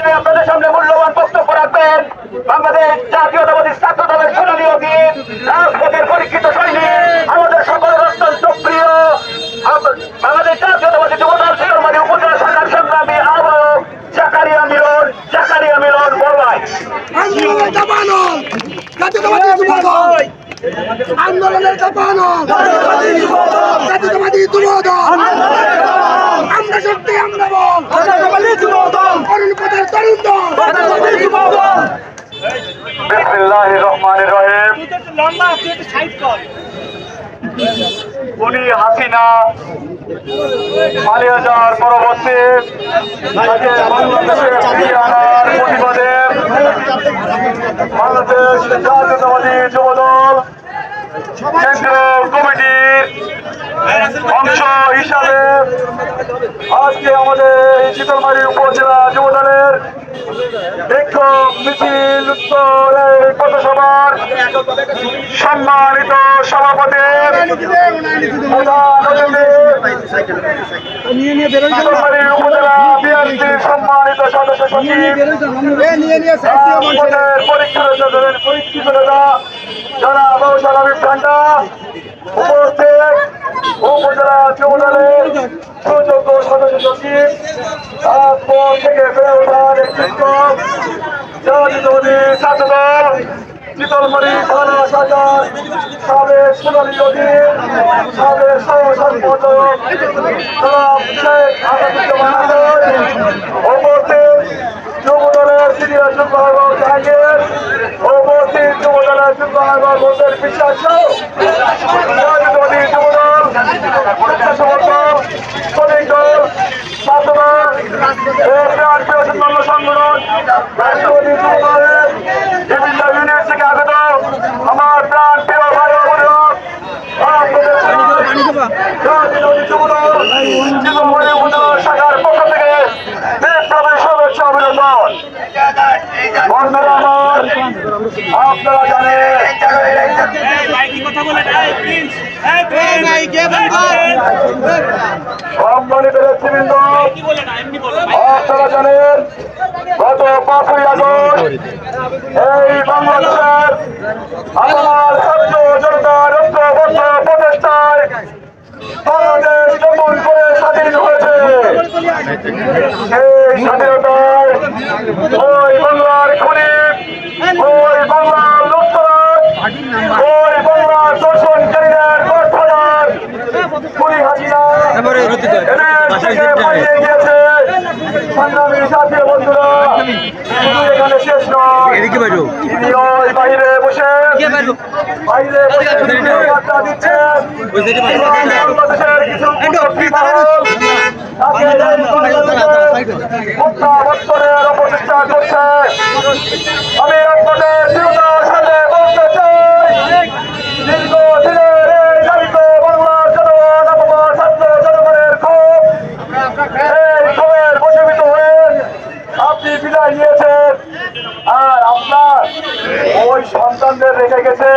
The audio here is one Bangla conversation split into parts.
পর্যায়ে আপনাদের সামনে মূল্যবান বক্তব্য রাখবেন। বাংলাদেশ জাতীয়তাবাদী ছাত্র দলের সোনালী অতীত রাজপথের পরীক্ষিত আন্দোলনের কাপানো জাতীয়তাবাদী যুবদল। আমরা সত্যি আমরা বল। অরুণ পথের তরুণ দল। বিসমিল্লাহির রহমানির রহিম। উনি হাসিনা, মালিয়াজার পরবর্তী তাকে বাংলাদেশে ফিরিয়ে আনার প্রতিবাদে বাংলাদেশ জাতীয়তাবাদী যুবদল কেন্দ্রীয় কমিটির অংশ হিসাবে আজকে আমাদের এই শীতলমারি উপজেলা যুবদলের বিক্ষোভ মিছিল পথসভার সম্মানিত সভাপতি। উপজেলা যুবদলের সুযোগ্য সদস্য সচিব তারপর থেকে বেড়ে ওঠার নেতৃত্ব জাতীয়তাবাদী ছাত্র শীতলমণি থানা শাখার সাবেক সোনালী অধীন, সাবেক সহ সম্পাদক আসাদুজ্জামান হাসান উপস্থিত যুবদলের সিনিয়র যুগ্ম আহ্বায়ক জাহাঙ্গীর উপস্থিত যুবদলের যুগ্ম আহ্বায়ক হোসেন বিশ্বাস সহ জাতীয়তাবাদী যুবদল স্বেচ্ছাসেবক শ্রমিক দল ছাত্রদল বিএনপি অন্যান্য সংগঠন রাষ্ট্রপতি যুবদলের বিভিন্ন ইউনিট থেকে আগত আমার প্রাণ প্রিয় ভাই ও বোনেরা আপনাদের জাতীয়তাবাদী যুবদল জীবনমণি উপজেলা শাখার পক্ষ থেকে বিপ্লবী শুভেচ্ছা অভিনন্দন বন্ধুরা আমার আপনারা জানেন সম্মানিত নেতৃবৃন্দ আপনারা জানেন গত পাঁচই আগস্ট এই বাংলাদেশের আমার ছাত্র জনতার ঐক্যবদ্ধ প্রচেষ্টায় বাংলাদেশ নতুন করে স্বাধীন হয়েছে এই স্বাধীনতায় ওই বাংলার খুনি ওই বাংলার লুটতরাজ ওই বাংলার দর্শনকারীদের গঠনার খুনি হাসিনা এদের থেকে পালিয়ে গিয়েছে সংগ্রামী সাথী বন্ধুরা শুধু এখানে শেষ নয় তিনি ওই বাইরে বসে বাইরে বসে ভিডিও বার্তা দিচ্ছেন বাংলাদেশের কিছু কুচক্রী মহল তাকে বাইরে বসে প্রত্যাবর্তনের অপচেষ্টা করছে আমি আপনাদের সন্তানদের রেখে গেছে।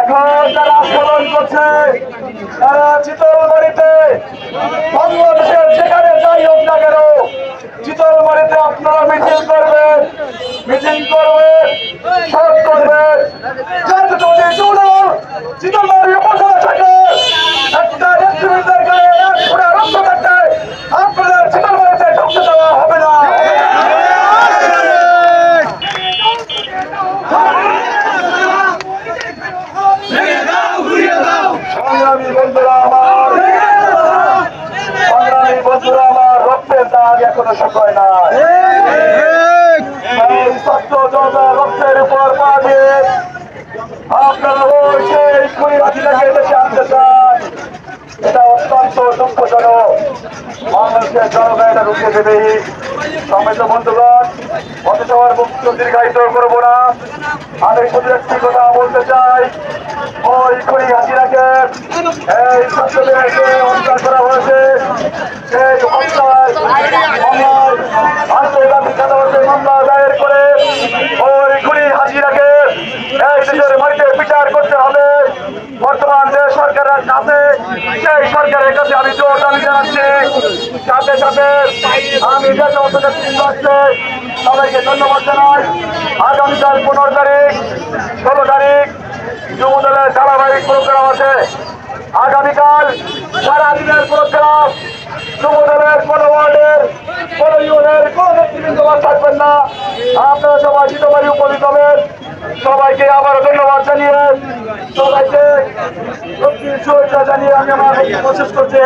এখন তারা আন্দোলন করছে। তারা চিতলমারিতে, বাংলাদেশের যেখানে যাই হোক না কেন, চিতলমারিতে আপনারা মিছিল করবেন মিছিল করবেন সব করবেন। যাতে এটা অত্যন্ত দুঃখজনক। দীর্ঘায়িত করব না। আমি শুধু একটি কথা বলতে চাই ওই হাসিনাকে এই ছাত্রদের যে হত্যা করা হয়েছে সেই হত্যায় মামলায় আন্তর্জাতিক আদালতে মামলা দায়ের করে ওই হাসিনাকে এই দেশের মাটিতে বিচার করতে হবে। বর্তমান যে সরকার কাছে, সেই সরকারের কাছে আমি জোর দাবি জানাচ্ছি। সাথে সাথে আমি যে সমস্ত নেতৃত্ব সবাইকে ধন্যবাদ জানাই। আগামীকাল পনেরো তারিখ, ষোলো তারিখ যুব দলের ধারাবাহিক প্রোগ্রাম আছে। আগামীকাল সারা দিনের প্রোগ্রাম যুব দলের কোন ওয়ার্ডের থাকবেন না। আপনারা সবাই জিতবাড়ি উপনীত হবেন। সবাইকে আবার ধন্যবাদ জানিয়ে সবাইকে জানিয়ে আমি আমার শেষ করছি।